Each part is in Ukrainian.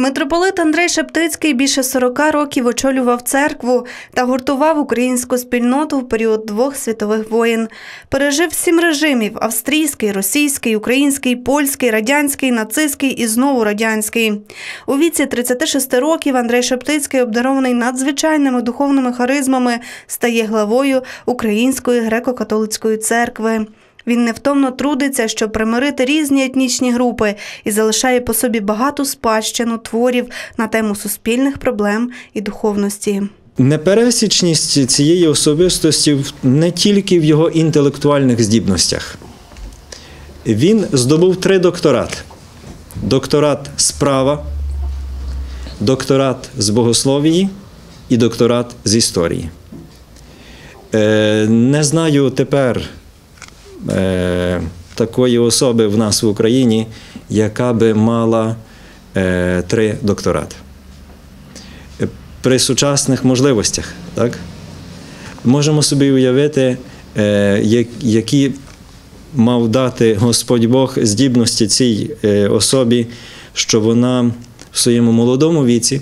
Митрополит Андрей Шептицький більше 40 років очолював церкву та гуртував українську спільноту в період двох світових воєн. Пережив сім режимів: австрійський, російський, український, польський, радянський, нацистський і знову радянський. У віці 36 років Андрей Шептицький, обдарований надзвичайними духовними харизмами, стає главою Української греко-католицької церкви. Він невтомно трудиться, щоб примирити різні етнічні групи і залишає по собі багату спадщину творів на тему суспільних проблем і духовності. Непересічність цієї особистості не тільки в його інтелектуальних здібностях. Він здобув три докторати: докторат з права, докторат з богословії і докторат з історії. Е, Не знаю тепер такої особи в нас в Україні, яка би мала е, три докторати при сучасних можливостях. Так? Можемо собі уявити, е, як- які мав дати Господь Бог здібності цій е, особі, що вона в своєму молодому віці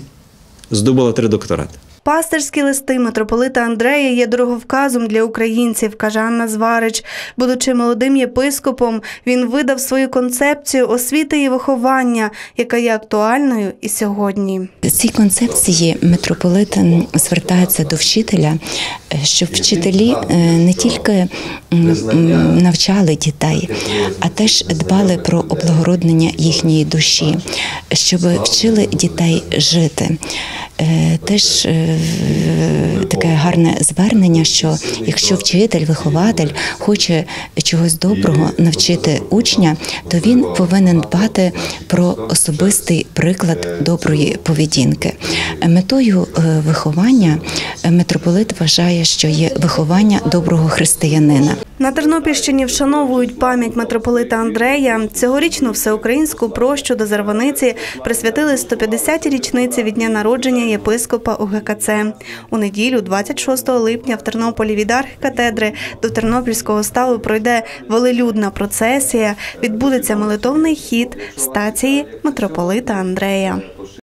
здобула три докторати. Пастирські листи митрополита Андрея є дороговказом для українців, каже Анна Зварич. Будучи молодим єпископом, він видав свою концепцію освіти і виховання, яка є актуальною і сьогодні. Цій концепції митрополит звертається до вчителя, е, щоб вчителі е, не тільки навчали дітей, а теж дбали про облагороднення їхньої душі, щоб вчили дітей жити. Е, Теж е, таке гарне звернення, що якщо вчитель, вихователь хоче чогось доброго навчити учня, то він повинен дбати про особистий приклад доброї поведінки. Метою е, виховання митрополит вважає, що є виховання доброго християнина. На Тернопільщині вшановують пам'ять митрополита Андрея. Цьогорічну всеукраїнську прощу до Зарваниці присвятили 150-й річниці від дня народження єпископа УГКЦ. У неділю, 26 липня, в Тернополі від архікатедри до Тернопільського ставу пройде велелюдна процесія. Відбудеться молитовний хід стації митрополита Андрея.